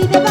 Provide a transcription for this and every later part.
baby, baby.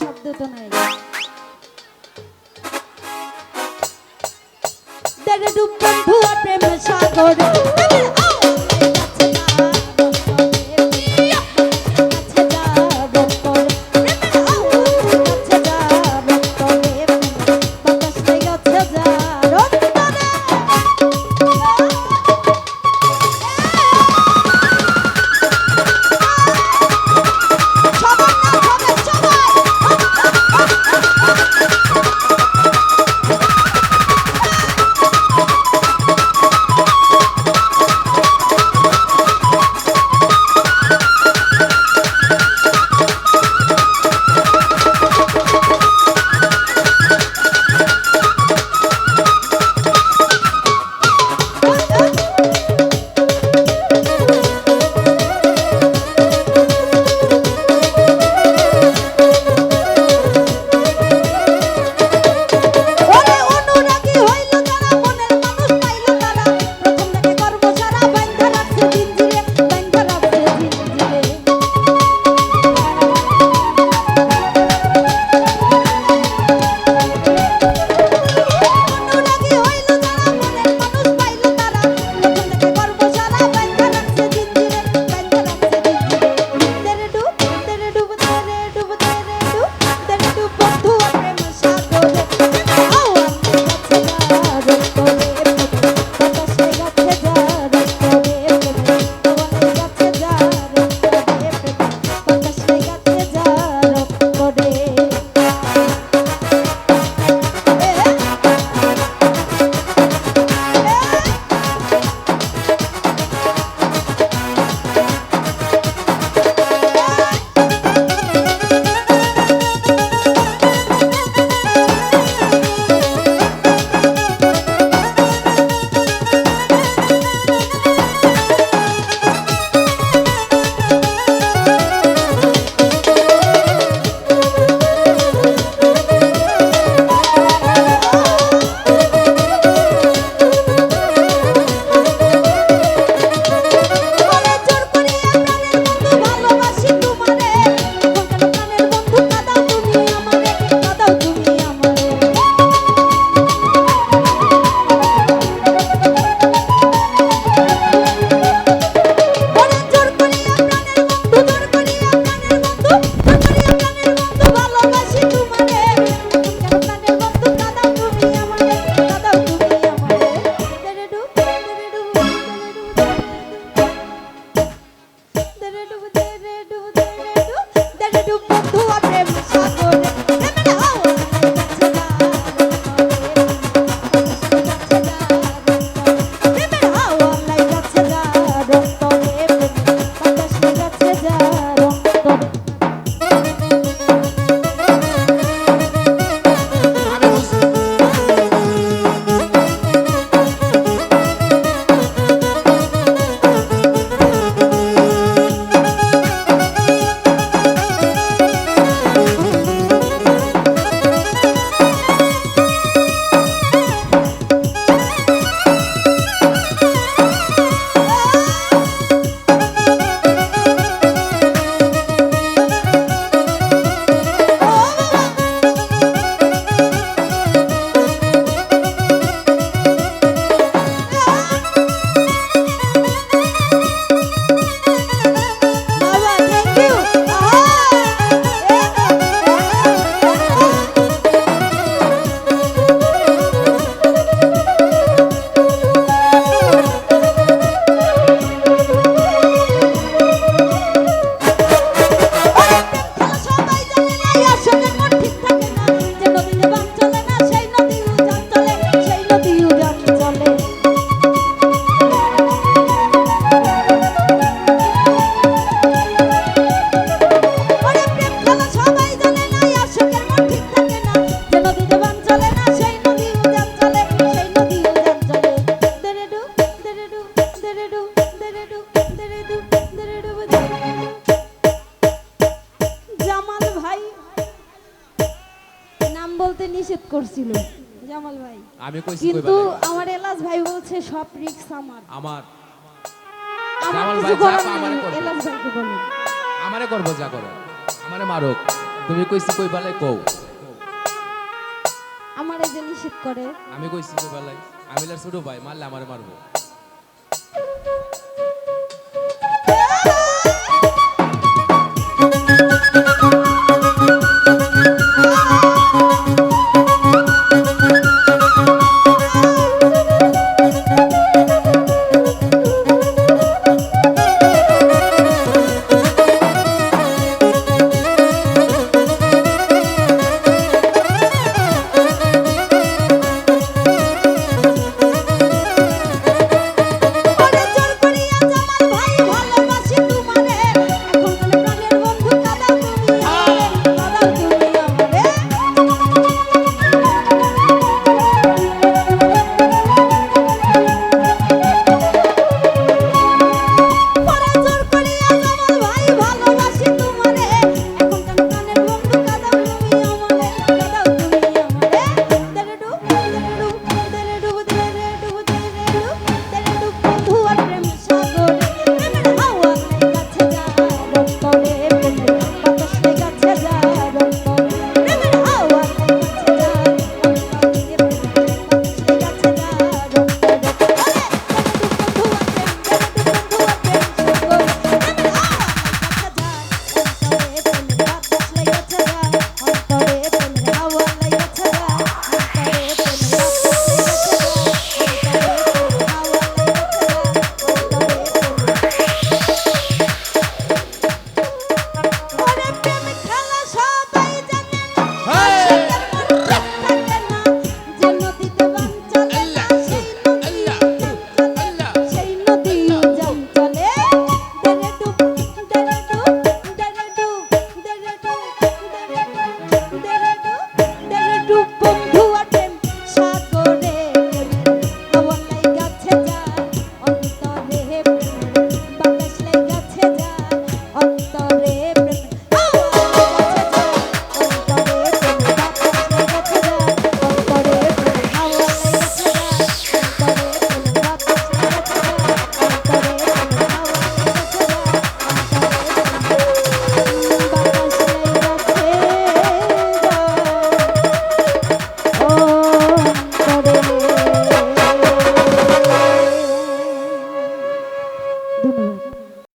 শব্দ তো নাই। ডুব বন্ধু প্রেম সাগর। নিষেধ করছিল। জামাল ভাই। আমি কিন্তু আমার এলাজ ভাই বলছে সব রিক্স আমার। আমার। জামাল ভাই যা বলো। আমারে করব যা করো। আমারে মারুক। তুমি কইছি কই পালে কও। আমারে যে নিষেধ করে। আমি কইছি কই পালে আমি ছোট ভাই মারলে আমারে মারবো।